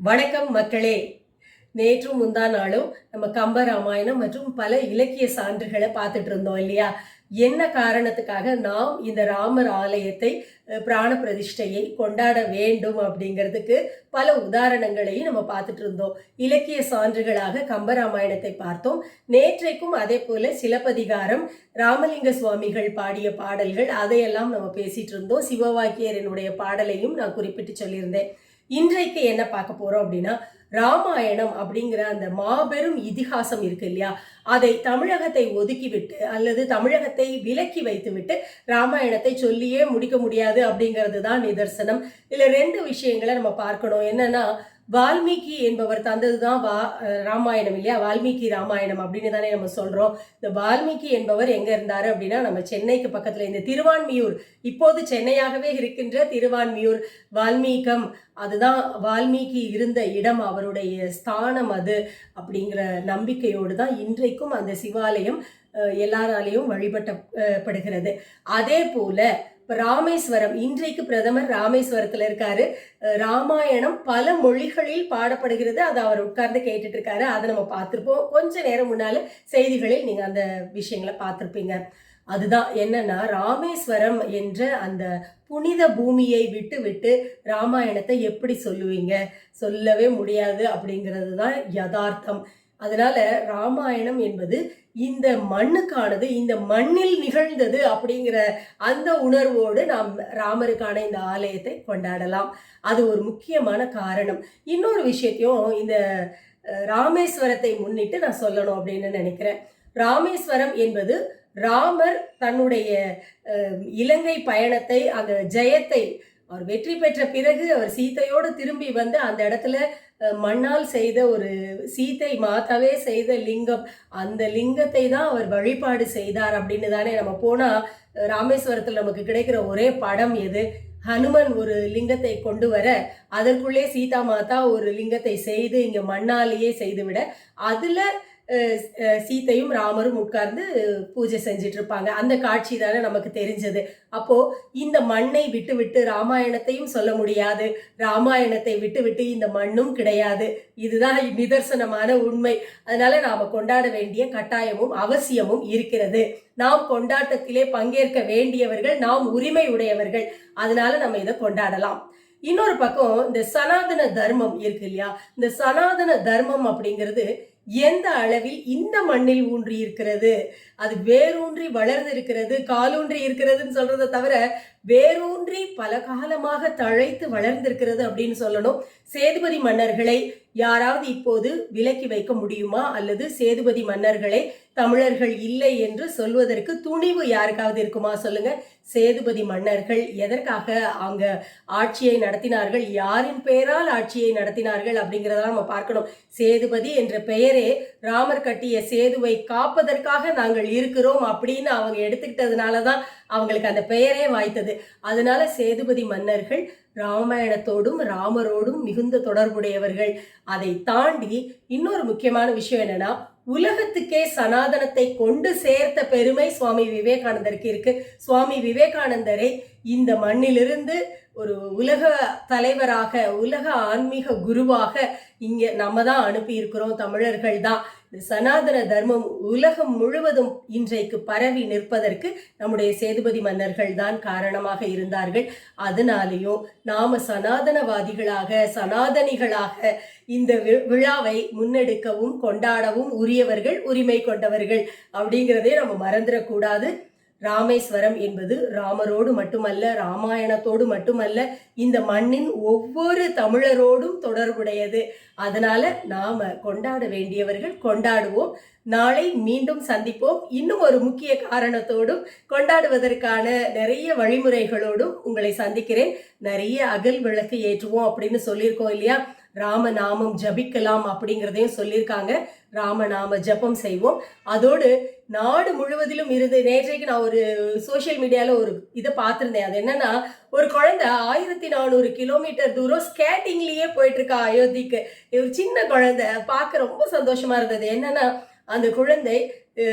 வணக்கம் மக்களே. நேற்றும் முந்தா நாளும் நம்ம கம்ப ராமாயணம் மற்றும் பல இலக்கிய சான்றுகளை பார்த்துட்டு இருந்தோம் இல்லையா? என்ன காரணத்துக்காக நாம் இந்த ராமர் ஆலயத்தை பிராண பிரதிஷ்டையை கொண்டாட வேண்டும் அப்படிங்கிறதுக்கு பல உதாரணங்களையும் நம்ம பார்த்துட்டு இருந்தோம். இலக்கிய சான்றுகளாக கம்பராமாயணத்தை பார்த்தோம். நேற்றைக்கும் அதே போல சிலப்பதிகாரம் ராமலிங்க சுவாமிகள் பாடிய பாடல்கள் அதையெல்லாம் நம்ம பேசிட்டு இருந்தோம். சிவவாக்கியரனுடைய பாடலையும் நான் குறிப்பிட்டு சொல்லியிருந்தேன். இன்றைக்கு என்ன பார்க்க போறோம் அப்படின்னா ராமாயணம் அப்படிங்கிற அந்த மாபெரும் இதிகாசம் இருக்கு இல்லையா? அதை தமிழகத்தை ஒதுக்கிவிட்டு அல்லது தமிழகத்தை விலக்கி வைத்துவிட்டு ராமாயணத்தை சொல்லியே முடிக்க முடியாது அப்படிங்கிறது தான் நிதர்சனம். இதுல ரெண்டு விஷயங்களை நம்ம பார்க்கணும். என்னன்னா வால்மீகி என்பவர் தந்தது தான் வா ராமாயணம் இல்லையா? வால்மீகி ராமாயணம் அப்படின்னு தானே நம்ம சொல்கிறோம் இந்த வால்மீகி என்பவர் எங்கே இருந்தார் அப்படின்னா நம்ம சென்னைக்கு பக்கத்தில் இந்த திருவான்மியூர் இப்போது சென்னையாகவே இருக்கின்ற திருவான்மியூர் வால்மீகம். அதுதான் வால்மீகி இருந்த இடம் அவருடைய ஸ்தானம் அது அப்படிங்கிற நம்பிக்கையோடு தான் இன்றைக்கும் அந்த சிவாலயம் அஹ், எல்லாராலையும் வழிபட்டப்படுகிறது அதே போல ராமேஸ்வரம் இன்றைக்கு பிரதமர் ராமேஸ்வரத்தில் இருக்காரு. ராமாயணம் பல மொழிகளில் பாடப்படுகிறது. அதை அவர் உட்கார்ந்து கேட்டுட்டு இருக்காரு அதை நம்ம பார்த்துருப்போம். கொஞ்ச நேரம் முன்னால செய்திகளில் நீங்க அந்த விஷயங்களை பார்த்துருப்பீங்க. அதுதான் என்னன்னா ராமேஸ்வரம் என்ற அந்த புனித பூமியை விட்டு விட்டு ராமாயணத்தை எப்படி சொல்லுவீங்க? சொல்லவே முடியாது அப்படிங்கிறது தான் யதார்த்தம். அதனால ராமாயணம் என்பது இந்த மண்ணுக்கானது இந்த மண்ணில் நிகழ்ந்தது அப்படிங்கிற அந்த உணர்வோடு நாம் ராமருக்கான இந்த ஆலயத்தை கொண்டாடலாம். அது ஒரு முக்கியமான காரணம். இன்னொரு விஷயத்தையும் இந்த ராமேஸ்வரத்தை முன்னிட்டு நான் சொல்லணும் அப்படின்னு நினைக்கிறேன். ராமேஸ்வரம் என்பது ராமர் தன்னுடைய இலங்கை பயணத்தை அந்த ஜெயத்தை அவர் வெற்றி பெற்ற பிறகு அவர் சீதையோடு திரும்பி வந்து அந்த இடத்துல மண்ணால் செய்த ஒரு சீதை மாதாவே செய்த லிங்கம் அந்த லிங்கத்தை தான் அவர் வழிபாடு செய்தார் அப்படின்னு தானே நம்ம போனா ராமேஸ்வரத்தில் நமக்கு கிடைக்கிற ஒரே படம் எது? ஹனுமன் ஒரு லிங்கத்தை கொண்டு வர அதற்குள்ளே சீதா மாதா ஒரு லிங்கத்தை செய்து இங்கே மண்ணாலேயே செய்துவிட அதில் சீத்தையும் சீதையும் ராமரும் உட்கார்ந்து பூஜை செஞ்சுட்டு இருப்பாங்க அந்த காட்சி தானே நமக்கு தெரிஞ்சது. அப்போ இந்த மண்ணை விட்டு விட்டு ராமாயணத்தையும் சொல்ல முடியாது. ராமாயணத்தை விட்டு விட்டு இந்த மண்ணும் கிடையாது. இதுதான் நிதர்சனமான உண்மை. அதனால நாம கொண்டாட வேண்டிய கட்டாயமும் அவசியமும் இருக்கிறது. நாம் கொண்டாட்டத்திலே பங்கேற்க வேண்டியவர்கள் நாம் உரிமை உடையவர்கள். அதனால நம்ம இதை கொண்டாடலாம். இன்னொரு பக்கம் இந்த சனாதன தர்மம் இருக்கு இல்லையா? இந்த சனாதன தர்மம் அப்படிங்கிறது எந்த அளவில் இந்த மண்ணில் ஊன்றி இருக்கிறது அது வேரூன்றி வளர்ந்து இருக்கிறது காலூன்றி இருக்கிறதுன்னு சொல்றதை தவிர வேரூன்றி பல காலமாக தழைத்து வளர்ந்திருக்கிறது அப்படின்னு சொல்லணும். சேதுபதி மன்னர்களை யாராவது இப்போது விலக்கி வைக்க முடியுமா? அல்லது சேதுபதி மன்னர்களை தமிழர்கள் இல்லை என்று சொல்வதற்கு துணிவு யாருக்காவது இருக்குமா சொல்லுங்க. சேதுபதி மன்னர்கள் எதற்காக அவங்க ஆட்சியை நடத்தினார்கள்? யாரின் பெயரால் ஆட்சியை நடத்தினார்கள் அப்படிங்கிறதெல்லாம் நம்ம பார்க்கணும். சேதுபதி என்ற பெயரே ராமர் கட்டிய சேதுவை காப்பதற்காக நாங்கள் இருக்கிறோம் அப்படின்னு அவங்க எடுத்துக்கிட்டதுனால தான் அவங்களுக்கு அந்த பெயரே வாய்த்தது. அதனால சேதுபதி மன்னர்கள் ராமாயணத்தோடும் ராமரோடும் மிகுந்த தொடர்புடையவர்கள். அதை தாண்டி இன்னொரு முக்கியமான விஷயம் என்னன்னா உலகத்துக்கே சனாதனத்தை கொண்டு சேர்த்த பெருமை சுவாமி விவேகானந்தருக்கு இருக்கு. சுவாமி விவேகானந்தரை இந்த மண்ணிலிருந்து ஒரு உலக தலைவராக உலக ஆன்மீக குருவாக இங்கே நம்ம தான் அனுப்பி இருக்கிறோம் தமிழர்கள் தான் இந்த சனாதன தர்மம் உலகம் முழுவதும் இன்றைக்கு பரவி நிற்பதற்கு நம்முடைய சேதுபதி மன்னர்கள் தான் காரணமாக இருந்தார்கள். அதனாலேயும் நாம சனாதனவாதிகளாக சனாதனிகளாக இந்த வி- விழாவை முன்னெடுக்கவும் கொண்டாடவும் உரியவர்கள் உரிமை கொண்டவர்கள் அப்படிங்கிறதே நம்ம மறந்துடக்கூடாது. ராமேஸ்வரம் என்பது ராமரோடு மட்டுமல்ல ராமாயணத்தோடு மட்டுமல்ல இந்த மண்ணின் ஒவ்வொரு தமிழரோடும் தொடர்புடையது. அதனால நாம கொண்டாட வேண்டியவர்கள் கொண்டாடுவோம். நாளை மீண்டும் சந்திப்போம். இன்னும் ஒரு முக்கிய காரணத்தோடும் கொண்டாடுவதற்கான நிறைய வழிமுறைகளோடும் உங்களை சந்திக்கிறேன். நிறைய அகல் விளக்கு ஏற்றுவோம் அப்படின்னு சொல்லியிருக்கோம் இல்லையா? ராமநாமம் ஜபிக்கலாம் அப்படிங்கிறதையும் சொல்லியிருக்காங்க. ராமநாம ஜபம் செய்வோம். அதோடு நாடு முழுவதிலும் இருந்து நேற்றைக்கு நான் ஒரு சோஷியல் மீடியாவில் ஒரு இதை பார்த்துருந்தேன். அது என்னன்னா ஒரு குழந்தை ஆயிரத்தி நானூறு கிலோமீட்டர் தூரம் ஸ்கேட்டிங்லேயே போயிட்டுருக்கா அயோத்திக்கு. ஒரு சின்ன குழந்தை. பார்க்க ரொம்ப சந்தோஷமாக இருந்தது. என்னன்னா அந்த குழந்தை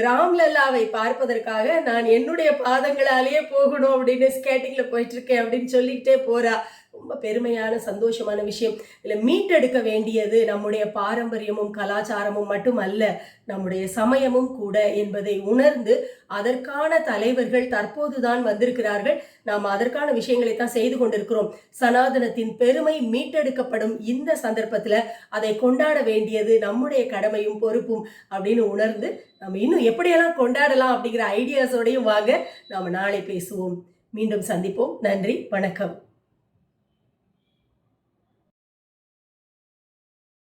ராம்லல்லாவை பார்ப்பதற்காக நான் என்னுடைய பாதங்களாலேயே போகணும் அப்படின்னு ஸ்கேட்டிங்ல போயிட்டு இருக்கேன் அப்படின்னு சொல்லிக்கிட்டே போறா. ரொம்ப பெருமையான சந்தோஷமான விஷயம். இதில் மீட்டெடுக்க வேண்டியது நம்முடைய பாரம்பரியமும் கலாச்சாரமும் மட்டுமல்ல நம்முடைய சமயமும் கூட என்பதை உணர்ந்து அதற்கான தலைவர்கள் தற்போதுதான் வந்திருக்கிறார்கள். நாம் அதற்கான விஷயங்களை தான் செய்து கொண்டிருக்கிறோம். சனாதனத்தின் பெருமை மீட்டெடுக்கப்படும் இந்த சந்தர்ப்பத்தில் அதை கொண்டாட வேண்டியது நம்முடைய கடமையும் பொறுப்பும் அப்படின்னு உணர்ந்து நம்ம இன்னும் எப்படியெல்லாம் கொண்டாடலாம் அப்படிங்கிற ஐடியாஸோடையும் வாங்க நாம் நாளை பேசுவோம். மீண்டும் சந்திப்போம். நன்றி வணக்கம்.